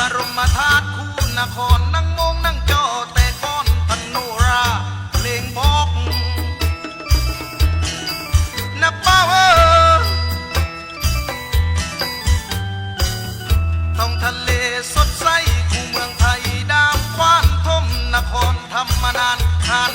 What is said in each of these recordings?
อารมณ์ธาตุคู่นครนั่งมองนั่งจอแต่ก้อนปนโนราเพลงบอกนับป้าเวอต้องทะเลสดใสคู่เมืองไทยดาวควานทมนครธรรมนานทาน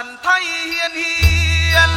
ขันไทยเฮียนเฮียน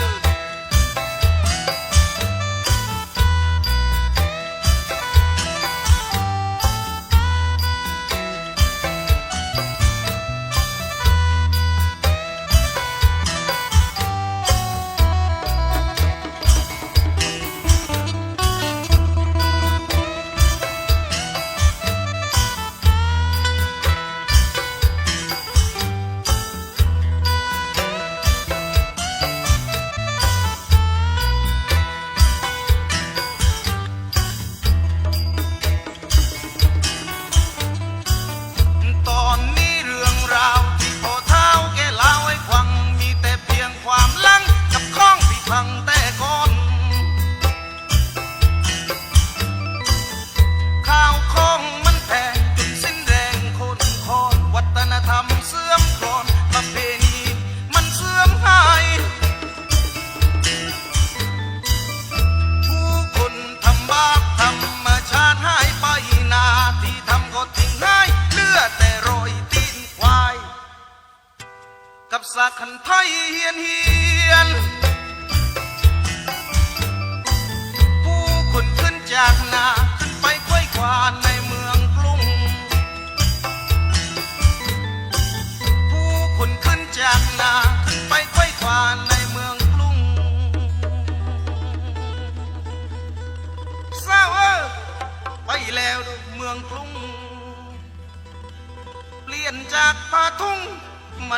ับสักขันไทยเฮียนเฮียน ผู้คนขึ้นจากนา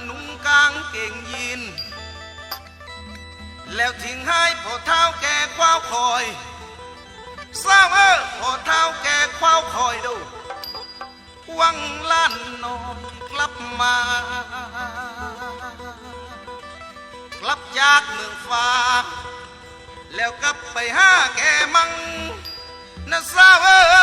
นุ่งกางเก่งยีน แล้วทิ้งให้พอเท้าแกคว้าคอยเศร้าเออพอเท้าแกคว้าคอยดูวังลั่นนอนกลับมา กลับจากเมืองฟ้า แล้วกลับไปหาแกมังนะสาเออ